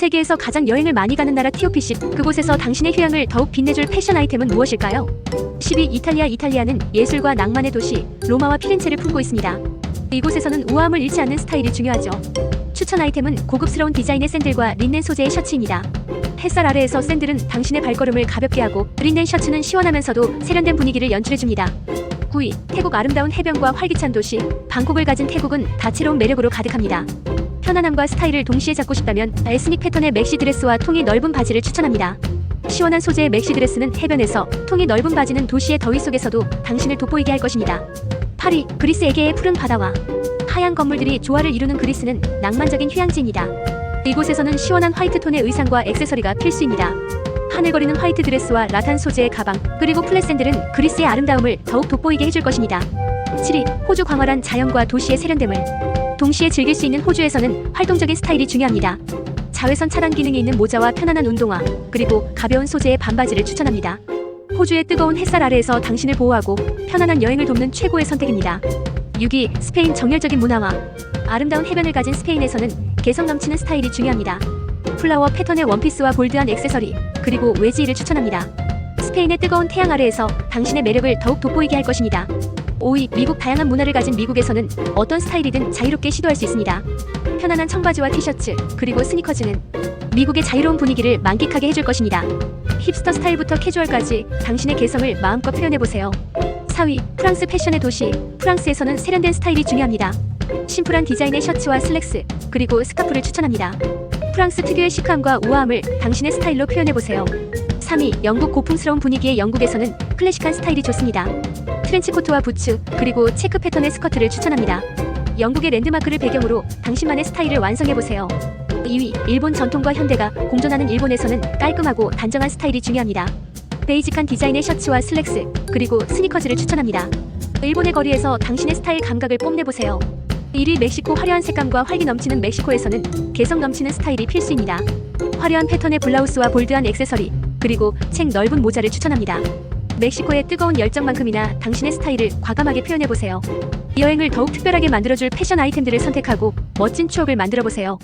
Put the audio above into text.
세계에서 가장 여행을 많이 가는 나라 TOPC 그곳에서 당신의 휴양을 더욱 빛내줄 패션 아이템은 무엇일까요? 12. 이탈리아 이탈리아는 예술과 낭만의 도시 로마와 피렌체를 품고 있습니다. 이곳에서는 우아함을 잃지 않는 스타일이 중요하죠. 추천 아이템은 고급스러운 디자인의 샌들과 린넨 소재의 셔츠입니다. 햇살 아래에서 샌들은 당신의 발걸음을 가볍게 하고 린넨 셔츠는 시원하면서도 세련된 분위기를 연출해줍니다. 9위 태국 아름다운 해변과 활기찬 도시 방콕을 가진 태국은 다채로운 매력으로 가득합니다. 편안함과 스타일을 동시에 잡고 싶다면 에스닉 패턴의 맥시 드레스와 통이 넓은 바지를 추천합니다. 시원한 소재의 맥시 드레스는 해변에서, 통이 넓은 바지는 도시의 더위 속에서도 당신을 돋보이게 할 것입니다. 8위 그리스 에게의 푸른 바다와 하얀 건물들이 조화를 이루는 그리스는 낭만적인 휴양지입니다. 이곳에서는 시원한 화이트 톤의 의상과 액세서리가 필수입니다. 하늘거리는 화이트 드레스와 라탄 소재의 가방, 그리고 플랫샌들은 그리스의 아름다움을 더욱 돋보이게 해줄 것입니다. 7위 호주 광활한 자연과 도시의 세련됨을 동시에 즐길 수 있는 호주에서는 활동적인 스타일이 중요합니다. 자외선 차단 기능이 있는 모자와 편안한 운동화, 그리고 가벼운 소재의 반바지를 추천합니다. 호주의 뜨거운 햇살 아래에서 당신을 보호하고 편안한 여행을 돕는 최고의 선택입니다. 6위 스페인 정열적인 문화와 아름다운 해변을 가진 스페인에서는 개성 넘치는 스타일이 중요합니다. 플라워 패턴의 원피스와 볼드한 액세서리, 그리고 외지를 추천합니다. 스페인의 뜨거운 태양 아래에서 당신의 매력을 더욱 돋보이게 할 것입니다. 5위 미국 다양한 문화를 가진 미국에서는 어떤 스타일이든 자유롭게 시도할 수 있습니다. 편안한 청바지와 티셔츠, 그리고 스니커즈는 미국의 자유로운 분위기를 만끽하게 해줄 것입니다. 힙스터 스타일부터 캐주얼까지 당신의 개성을 마음껏 표현해보세요. 4위 프랑스 패션의 도시 프랑스에서는 세련된 스타일이 중요합니다. 심플한 디자인의 셔츠와 슬랙스, 그리고 스카프를 추천합니다. 프랑스 특유의 시크함과 우아함을 당신의 스타일로 표현해보세요. 3위 영국 고풍스러운 분위기의 영국에서는 클래식한 스타일이 좋습니다. 트렌치코트와 부츠, 그리고 체크 패턴의 스커트를 추천합니다. 영국의 랜드마크를 배경으로 당신만의 스타일을 완성해보세요. 2위 일본 전통과 현대가 공존하는 일본에서는 깔끔하고 단정한 스타일이 중요합니다. 베이직한 디자인의 셔츠와 슬랙스, 그리고 스니커즈를 추천합니다. 일본의 거리에서 당신의 스타일 감각을 뽐내보세요. 1위 멕시코 화려한 색감과 활기 넘치는 멕시코에서는 개성 넘치는 스타일이 필수입니다. 화려한 패턴의 블라우스와 볼드한 액세서리, 그리고 책 넓은 모자를 추천합니다. 멕시코의 뜨거운 열정만큼이나 당신의 스타일을 과감하게 표현해보세요. 이 여행을 더욱 특별하게 만들어줄 패션 아이템들을 선택하고 멋진 추억을 만들어보세요.